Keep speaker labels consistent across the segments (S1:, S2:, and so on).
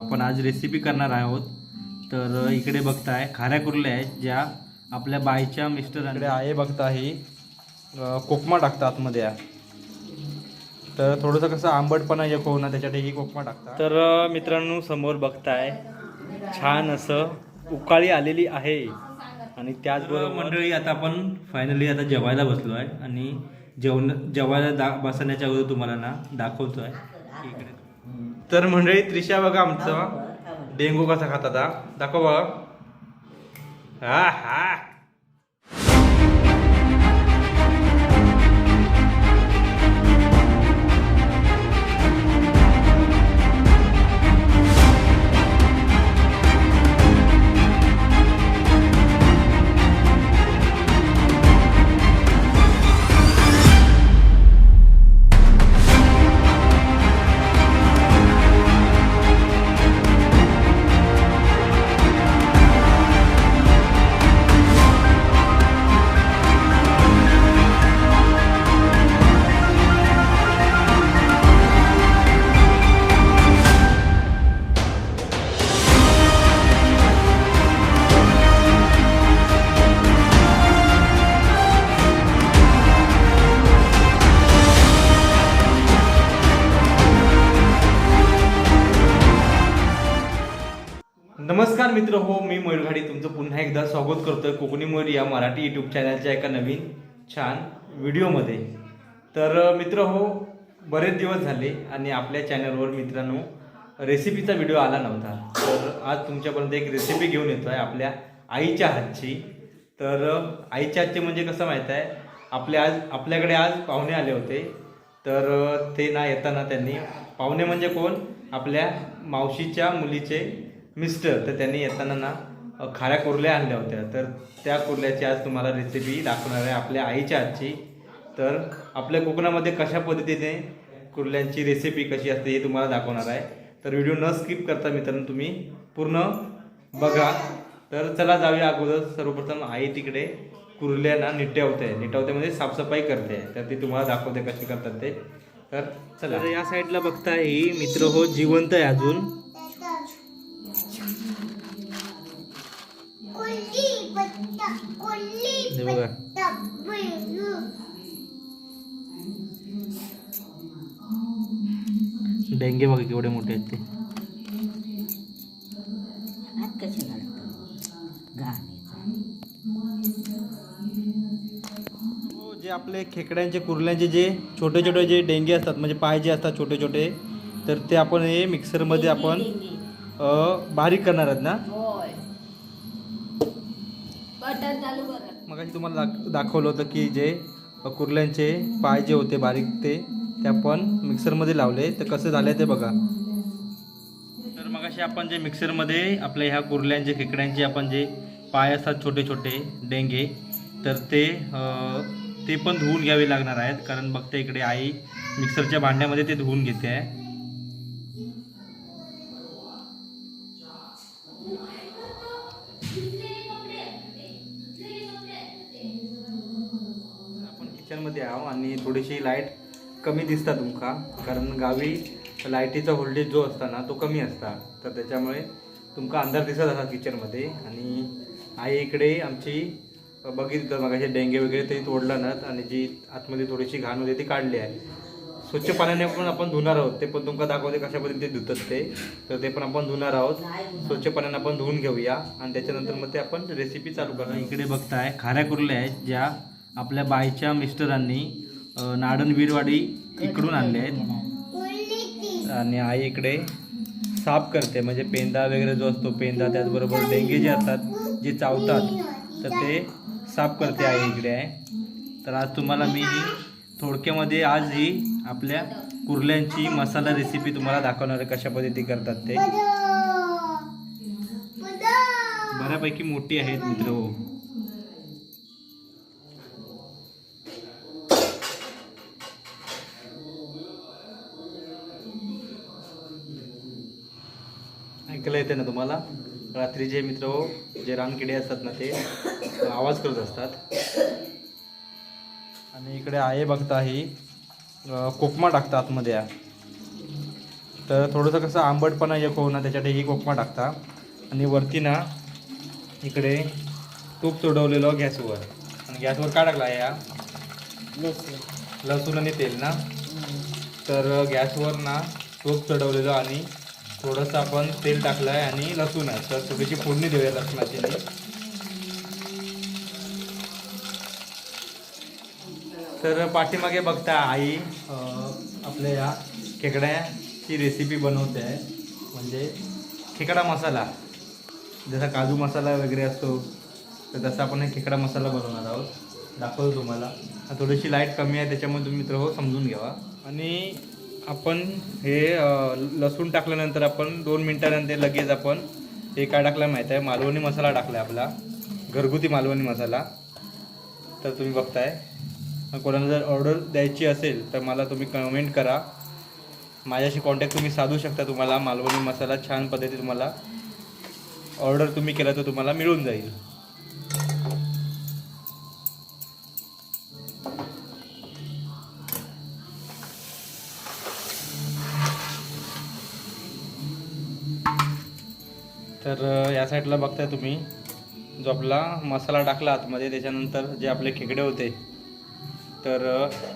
S1: आपण आज रेसिपी करणार आहोत. तर इकडे बघताय खाऱ्या कुर्ल्या आहेत ज्या आपल्या बाईच्या मिस्टरांकडे आहे बघता ही कोकमा टाकतात आतमध्ये या. तर थोडंसं कसं आंबटपणा एक होऊ ना त्याच्यासाठी ही कोकमा टाकतात. तर मित्रांनो समोर बघताय छान असं उकाळी आलेली आहे. आणि त्याचबरोबर मंडळी आता आपण फायनली आता जेवायला बसलो आहे आणि जेवण जेवायला दा बसण्याच्या अगोदर तुम्हाला ना दाखवतो आहे इकडे. तर मंडळी त्रिशा बघा आमचा. डेंगू कसा खात आता दाखव बघा. हा हा. मित्र हो मी मयूरघाडी तुमचं पुन्हा एकदा स्वागत करतोय कोकणी मयूर या मराठी यूट्यूब चॅनलच्या एका नवीन छान व्हिडिओमध्ये तर मित्र हो बरेच दिवस झाले आणि आपल्या चॅनलवर मित्रांनो रेसिपीचा व्हिडिओ आला नव्हता. तर आज तुमच्यापर्यंत एक रेसिपी घेऊन येतो आहे आपल्या आईच्या हातची. तर आईच्या हातची म्हणजे कसं माहीत आहे? आपल्या आज आपल्याकडे आज पाहुणे आले होते. तर ते ना येताना त्यांनी पाहुणे म्हणजे कोण? आपल्या मावशीच्या मुलीचे मिस्टर तर त्यांनी येताना ना खाऱ्या कुर्ल्या आणल्या होत्या. तर त्या कुर्ल्याची आज तुम्हाला रेसिपी दाखवणार आहे आपल्या आईच्या आजची तर आपल्या कोकणामध्ये कशा पद्धतीने कुर्ल्यांची रेसिपी कशी असते हे तुम्हाला दाखवणार आहे. तर व्हिडिओ न स्किप करता मित्रांनो तुम्ही पूर्ण बघा. तर चला जाऊया अगोदर. सर्वप्रथम आई तिकडे कुर्ल्यांना निटवते निटवते म्हणजे साफसफाई करते. तर ती तुम्हाला दाखवते कशी करतात ते. तर चला. या साईडला बघता ही मित्र हो जिवंत आहे अजून. बघा डेंगे बघा केवढे मोठे आहेत ते. हो, जे आपले खेकड्यांचे कुर्ल्यांचे जे छोटे छोटे जे डेंगे असतात म्हणजे पाय जे असतात छोटे छोटे तर ते आपण हे मिक्सरमध्ये आपण बारीक करणार आहेत ना
S2: होय बटन चालू
S1: मगाशी तुम्हाला दाख दाखवलं होतं की जे कुर्ल्यांचे पाय जे होते बारीक ते ते आपण मिक्सरमध्ये लावले. तर कसं झालं ते बघा. तर मगाशी आपण जे मिक्सरमध्ये आपल्या ह्या कुर्ल्यांचे खेकड्यांचे आपण जे पाय असतात छोटे छोटे डेंगे तर ते ते पण धुवून घ्यावे लागणार आहेत. कारण बघते इकडे आई मिक्सरच्या भांड्यामध्ये ते धुवून घेते. आहे आपण आहो आणि थोडीशी लाइट कमी दिसता तुमका कारण गावी लाईटीचा व्होल्टेज जो असता ना तो कमी असता. तर त्याच्यामुळे तुमका अंधार दिसत असा किचनमध्ये आणि आई इकडे आमची बघितलं मग डेंगे वगैरे ते तोडलं ना आणि जी आतमध्ये थोडीशी घाण होती ती काढली आहे. स्वच्छ पाण्याने पण आपण धुणार आहोत. ते पण तुमका दाखवते कशा पद्धतीने धुतात ते. तर ते पण आपण धुणार आहोत. स्वच्छ पाण्याने आपण धुवून घेऊया. आणि त्याच्यानंतर मग ते आपण रेसिपी चालू करणार. इकडे बघताय खाऱ्या कुरल्या आहेत ज्या आपल्या बाईच्या मिस्टरांनी अ, नाडन वीरवाडी इकडून आणले आहेत. आणि आई इकडे साफ करते म्हणजे पेंदा वगैरे जो असतो पेंदा त्याचबरोबर डेंगे जे असतात जे चावतात तर ते साफ करते आई इकडे आहे. तर आज तुम्हाला मी ही थोडक्यामध्ये आज ही आपल्या कुर्ल्यांची मसाला रेसिपी तुम्हाला दाखवणार आहे कशा पद्धती करतात ते. बऱ्यापैकी मोठी आहेत मित्र हो. ऐकायला येते ना तुम्हाला? रात्रीचे मित्र हो जे रानकिडे असतात ना ते आवाज करत असतात. आणि इकडे आहे बघता ही कोकमा टाकतात आतमध्ये. या तर थोडंसं कसं आंबटपणा एक होऊ ना त्याच्यात ही कोकमा टाकता. आणि वरती ना इकडे तूप चढवलेलं गॅसवर. आणि गॅसवर काय टाकला या
S2: लसूण.
S1: आणि तेल ना? तर गॅसवर ना तूप चढवलेलं आणि थोडंसं आपण तेल टाकलं आहे आणि लसूण आहे. तर थोडीशी फोडणी देऊया लसणाची. तर पाठीमागे बघता आई आपल्या या खेकड्याची रेसिपी बनवते. आहे म्हणजे खेकडा मसाला. जसा काजू मसाला वगैरे असतो तर तसा आपण हे खेकडा मसाला बनवणार आहोत. दाखवतो तुम्हाला. थोडीशी लाइट कमी आहे त्याच्यामुळे तुम्ही मित्र हो समजून घ्यावा. आणि आपण हे लसूण टाकल्यानंतर आपण दोन मिनटानंतर लगेच आपण हे काय टाकलं माहीत आहे? मालवणी मसाला टाकला आहे आपला. घरगुती मालवणी मसाला. तर तुम्ही बघताय. कोणाला जर ऑर्डर द्यायची असेल तर मला तुम्ही कमेंट करा. माझ्याशी कॉन्टॅक्ट तुम्ही साधू शकता तुम्हाला. मालवणी मसाला छान पद्धती तुम्हाला ऑर्डर तुम्ही केला तर तुम्हाला मिळून जाईल. तर या साईडला बघताय तुम्ही. जो आपला मसाला टाकला आतमध्ये त्याच्यानंतर जे आपले खेकडे होते तर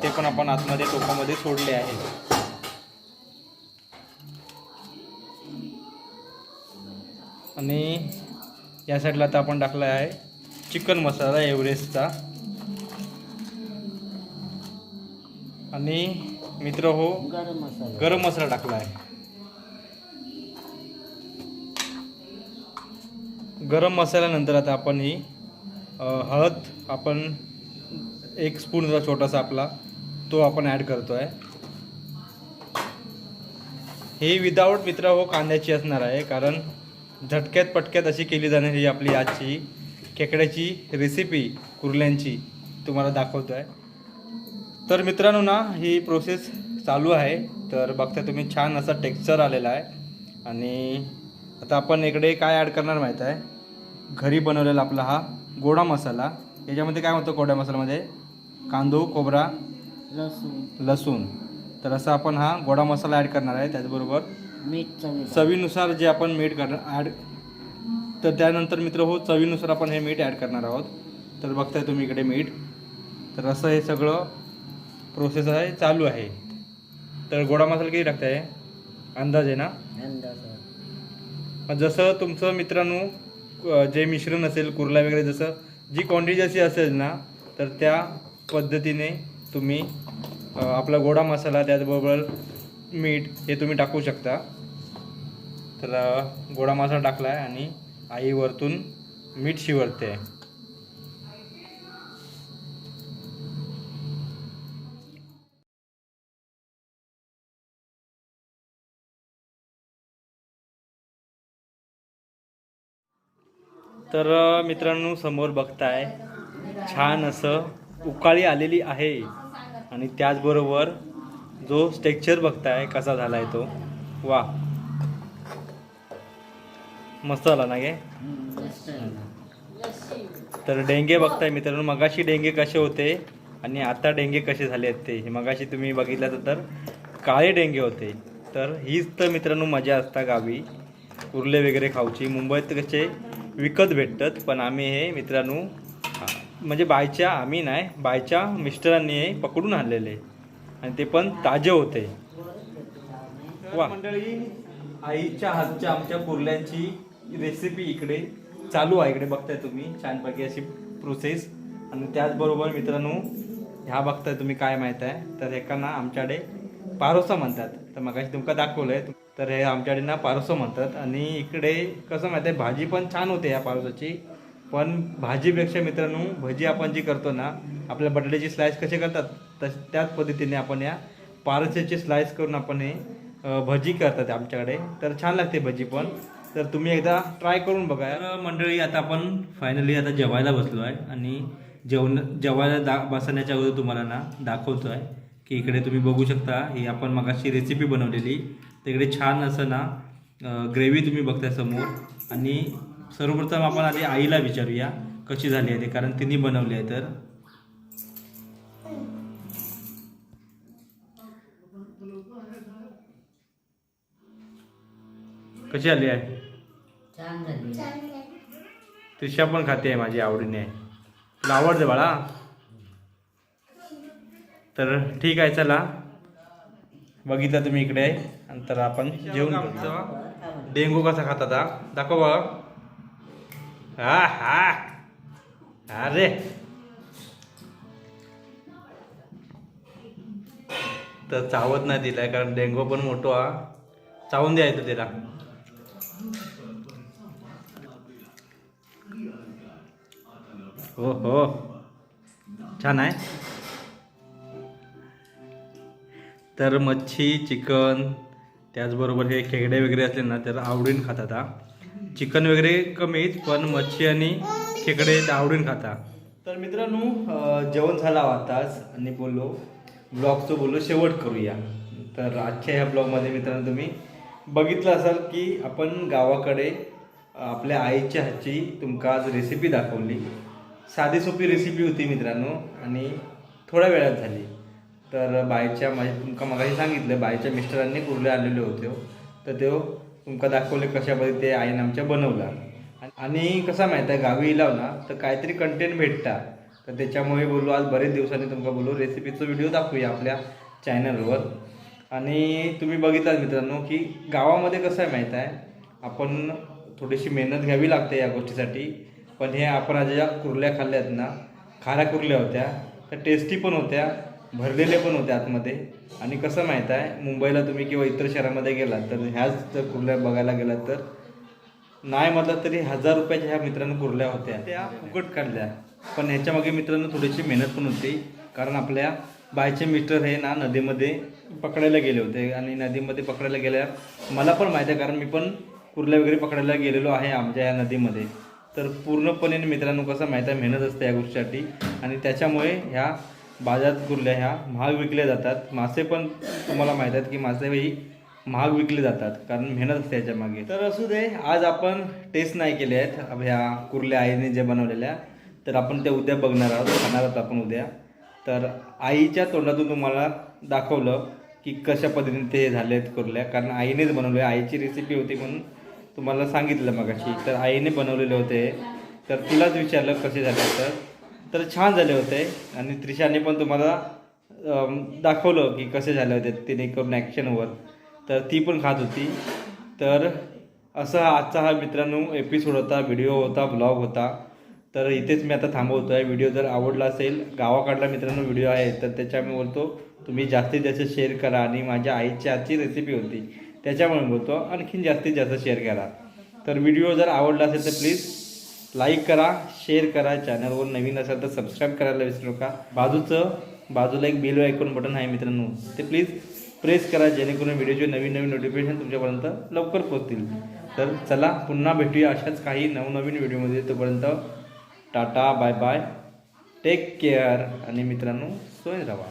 S1: ते पण आपण आतमध्ये टोपामध्ये सोडले आहे. आणि या साईडला आता आपण टाकला आहे चिकन मसाला एव्हरेस्टचा. आणि मित्र हो
S2: गरम मसाला
S1: गरम मसाला टाकला आहे. गरम मसाल्यानंतर आता आपण ही हळद आपण एक स्पून छोटासा आपला तो आपण ॲड करतो आहे ही विदाऊट मित्र हो कांद्याची असणार आहे कारण झटक्यात पटक्यात अशी केली जाणारी आपली आजची खेकड्याची रेसिपी कुर्ल्यांची तुम्हाला दाखवतो आहे तर मित्रांनो ना ही प्रोसेस चालू आहे. तर बघता तुम्ही छान असा टेक्स्चर आलेला आहे. आणि आता आपण इकडे काय ॲड करणार माहीत आहे? घरी बनवलेला आपला हा गोडा मसाला. याच्यामध्ये काय होतं गोडा मसाल्यामध्ये? कांदो खोबरा
S2: लसूण.
S1: लसूण. तर असा आपण हा गोडा मसाला ॲड करणार आहे त्याचबरोबर
S2: मीठ चवी
S1: चवीनुसार जे आपण मीठ करणार ॲड तर त्यानंतर मित्र हो चवीनुसार आपण हे मीठ ॲड करणार आहोत. तर बघताय तुम्ही इकडे मीठ. तर असं हे सगळं प्रोसेस आहे चालू आहे. तर गोडा मसाला किती टाकताय? अंदाज आहे ना?
S2: अंदाज
S1: जसं तुमचं मित्रांनो जे मिश्रण असेल कुर्ला वगैरे जसं जी क्वांटिटी जशी असेल ना तर त्या पद्धतीने तुम्ही आपला गोडा मसाला त्याचबरोबर मीठ हे तुम्ही टाकू शकता. तर गोडा मसाला टाकला आहे आणि आई वरतून मीठ शिवरते. आहे तर मित्रांनो समोर बघताय छान असं उकाळी आलेली आहे. आणि त्याचबरोबर जो स्टेक्चर बघताय कसा झाला आहे तो. वा. मस्त आला ना गे? तर डेंगे बघताय मित्रांनो मगाशी डेंगे कसे होते आणि आता डेंगे कसे झाले आहेत ते. मगाशी तुम्ही बघितलं तर काळे डेंगे होते. तर हीच तर मित्रांनो मजा असता गावी. उरले वगैरे खाऊची. मुंबईत कसे विकत भेटतात पण आम्ही हे मित्रांनो म्हणजे बायच्या आम्ही नाही बायच्या मिस्टरांनी हे पकडून आणलेले. आणि ते पण ताजे होते. वा. मंडळी आईच्या हातच्या आमच्या कुर्ल्यांची रेसिपी इकडे चालू आहे इकडे बघताय तुम्ही. छानपैकी अशी प्रोसेस आणि त्याचबरोबर मित्रांनो ह्या बघताय तुम्ही काय माहीत आहे? तर एका ना आमच्याकडे पारोसा म्हणतात. तर मग तुमका दाखवलंय. तर हे आमच्याकडे ना पारसं म्हणतात. आणि इकडे कसं माहिती आहे भाजी पण छान होते या पारसाची. पण भाजीपेक्षा मित्रांनो भजी आपण जी करतो ना आपल्या बटाट्याची स्लाईस कसे करतात तस त्याच पद्धतीने आपण या पारसेची स्लाईस करून आपण हे भजी करतात आमच्याकडे. तर छान लागते भजी पण. तर तुम्ही एकदा ट्राय करून बघा. मंडळी आता आपण फायनली आता जेवायला बसलो आहे. आणि जेवण जेवायला दा बसण्याच्या अगोदर तुम्हाला ना दाखवतो आहे की इकडे तुम्ही बघू शकता. ही आपण मगाशी रेसिपी बनवलेली. तिकडे छान असं ना ग्रेव्ही तुम्ही बघताय समोर. आणि सर्वप्रथम आपण आधी आईला विचारूया कशी झाली आहे ते? कारण तिने बनवली आहे तर. कशी आली आहे? त्रिशा पण खाते आहे माझी आवडीने. तुला आवडते बाळा? तर ठीक आहे चला. बघितलं तुम्ही इकडे. नंतर आपण जेवण डेंगू कसा खातात हा? दाखव हा हा. अरे. तर चावत नाही दिलाय कारण डेंगू पण मोठो हा. चावून द्यायचं तिला. हो हो. छान आहे. तर मच्छी चिकन त्याचबरोबर हे खेकडे वगैरे असले ना तर आवडीन खातात हा चिकन वगैरे कमीच पण मच्छी आणि खेकडे तर आवडीन खाता. तर मित्रांनो जेवण झाला आताच आणि बोललो ब्लॉगचं बोललो शेवट करूया. तर आजच्या ह्या ब्लॉगमध्ये मित्रांनो तुम्ही बघितलं असाल की आपण गावाकडे आपल्या आईच्या हातची तुमका आज रेसिपी दाखवली. साधी सोपी रेसिपी होती मित्रांनो आणि थोड्या वेळात झाली. तर बायच्या म्हणजे तुमका मगाशी सांगितलं बायच्या मिस्टरांनी कुर्ले आलेले होते हो. तर त्यो तुमका दाखवले कशामध्ये ते आईन आमच्या बनवला. आणि कसा माहीत आहे गावी इलाव ना तर काहीतरी कंटेंट भेटता. तर त्याच्यामुळे बोलू आज बरेच दिवसांनी तुमका बोलू रेसिपीचा व्हिडिओ दाखवूया आपल्या चॅनलवर आणि तुम्ही बघितलात मित्रांनो की गावामध्ये कसं आहे माहीत आहे आपण थोडीशी मेहनत घ्यावी लागते या गोष्टीसाठी. पण हे आपण आज ज्या कुर्ल्या खाल्ल्यात ना खाऱ्या कुर्ल्या होत्या त्या टेस्टी पण होत्या. भरलेले पण होते आतमध्ये. आणि कसं माहीत आहे मुंबईला तुम्ही किंवा इतर शहरामध्ये गेलात तर ह्याच जर कुर्ल्या बघायला गेलात तर नाही म्हटलं तरी हजार रुपयाच्या ह्या मित्रांनो कुर्ल्या होत्या. त्या फुकट काढल्या. पण ह्याच्यामागे मित्रांनो थोडीशी मेहनत पण होती. कारण आपल्या बायचे मिस्टर हे ना नदीमध्ये पकडायला गेले होते. आणि नदीमध्ये पकडायला गेल्या. मला पण माहिती आहे कारण मी पण कुर्ल्या वगैरे पकडायला गेलेलो आहे आमच्या या नदीमध्ये. तर पूर्णपणे मित्रांनो कसं माहीत आहे मेहनत असते या गोष्टीसाठी. आणि त्याच्यामुळे ह्या बाजारात कुर्ल्या ह्या महाग विकल्या जातात. मासे पण तुम्हाला माहीत आहेत की मासेही महाग विकले जातात कारण मेहनत असते याच्या मागे. तर असू दे आज आपण टेस्ट नाही केले आहेत ह्या कुर्ल्या आईने ज्या बनवलेल्या. तर आपण त्या उद्या बघणार आहोत खाणार आहोत आपण उद्या. तर आईच्या तोंडातून तुम्हाला दाखवलं की कशा पद्धतीने ते झाले आहेत कुर्ल्या कारण आईनेच बनवले. आईची रेसिपी होती म्हणून तुम्हाला सांगितलं मगाशी. तर आईने बनवलेले होते. तर तिलाच विचारलं कसे झाले तर. तर छान झाले होते. आणि त्रिशाने पण तुम्हाला दाखवलं की कसे झाले होते तिने करून ॲक्शनवर तर ती पण खात होती. तर असा आजचा हा मित्रांनो एपिसोड होता व्हिडिओ होता ब्लॉग होता. तर इथेच मी आता थांबवतो आहे व्हिडिओ जर आवडला असेल गावाकडला मित्रांनो व्हिडिओ आहे तर त्याच्या मी बोलतो तुम्ही जास्तीत जास्त शेअर करा आणि माझ्या आईच्या आजची रेसिपी होती त्याच्यामुळे बोलतो आणखीन जास्तीत जास्त शेअर करा. तर व्हिडिओ जर आवडला असेल तर प्लीज लाईक करा शेअर करा चॅनलवर नवीन असेल तर सबस्क्राईब करायला विसरू नका. बाजूचं बाजूला एक बेल ऐकून बटन आहे मित्रांनो. ते प्लीज प्रेस करा जेणेकरून व्हिडिओचे नवीन नवीन नोटिफिकेशन तुमच्यापर्यंत लवकर पोहोचतील. तर चला पुन्हा भेटूया अशाच काही नवनवीन व्हिडिओमध्ये तोपर्यंत tata bye bye take care आणि मित्रांनो सोय राहा